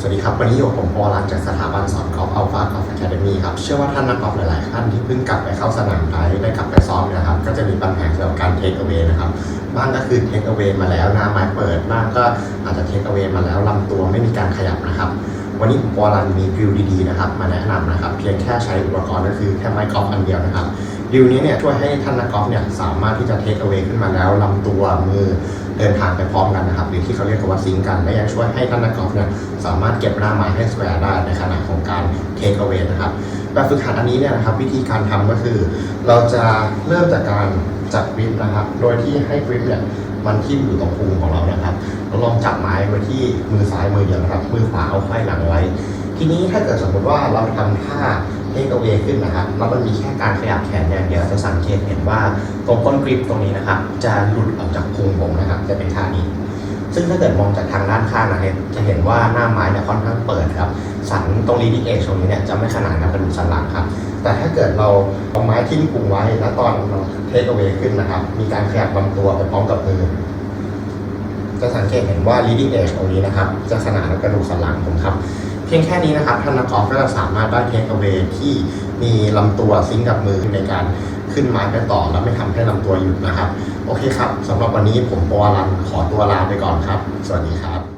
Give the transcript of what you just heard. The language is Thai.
สวัสดีครับ วันนี้อยู่กับผมปอรันจากสถาบันสอนกอล์ฟอัลฟากอล์ฟอะคาเดมี่ครับ เชื่อว่าท่านนักกอล์ฟหลาย ๆ ท่านที่เพิ่งกลับไปเข้าสนามไทยได้กลับไปซ้อมนะครับ ก็จะมีปัญหาเกี่ยวกับการเทคเอา a y นะครับ บ้างก็คือเทคเอา a y มาแล้วหน้าไม้เปิด บ้างก็อาจจะเทคเอา a y มาแล้วลำตัวไม่มีการขยับนะครับ วันนี้ผมปอรันมีดิวดีๆนะครับ มาแนะนำนะครับ เพียงแค่ใช้อุปกรณ์ก็คือแค่ไม้กอล์ฟอันเดียวนะครับดิวนี้เนี่ยช่วยให้ท่านนักกอล์ฟเนี่ยสามารถที่จะเทคเอา a y ขึ้นมาแล้วลำตัวมือ เดินทางไปพร้อมกันนะครับหรือที่เขาเรียกกันว่าซิงกันและยังช่วยให้ท่านนักกอล์ฟเนี่ยสามารถเก็บหน้าไม้ให้สแควร์ได้ในขณะของการเทคเอา a y นะครับแบบฝึกหัดอันนี้เนี่ยนะครับวิธีการทำก็คือ เราจะเริ่มจากการจับกริปนะครับโดยที่ให้กริปเนี่ยมันทิ่มอยู่ตรงพุงของเรานะครับเราลองจับไม้ไว้ที่มือซ้ายมือเดียวนะครับมือขวาเอาไขว้หลังไว้ ทีนี้ถ้าเกิดสมมติว่าเราทำท่า เทคเอา a y ขึ้นนะครับแล้วมันมีแค่การขยับแขนอย่างเดียวจะสังเกตเห็นว่าตรงก้นกริปตรงนี้นะครับ จะหลุดออกจากพุงผมนะครับ จะเป็นท่านี้ ซึ่งถ้าเกิดมองจากทางด้านข้างนะครับจะเห็นว่าหน้าไม้เนี่ยค่อนข้างเปิดครับ สันตรง leading edge ตรงนี้เนี่ยจะไม่ขนานกับกระดูกสันหลังครับ แต่ถ้าเกิดเราเอาไม้ทิ้งพุงไว้แล้วตอนเราเทคเอา a y ขึ้นนะครับ มีการขยับลำตัวไปพร้อมกับมือจะสังเกตเห็นว่า leading edge ตรงนี้นะครับ จะขนานกับกระดูกสันหลังผมครับ เพียงแค่นี้นะครับท่านนักกอล์ฟก็จะสามารถได้เทคเอา a y ที่มีลำตัวซิงกับมือในการขึ้นไม้ไปต่อแล้วไม่ทำให้ลำตัวหยุดนะครับ โอเคครับสำหรับวันนี้ผมปอลันขอตัวลาไปก่อนครับ สวัสดีครับ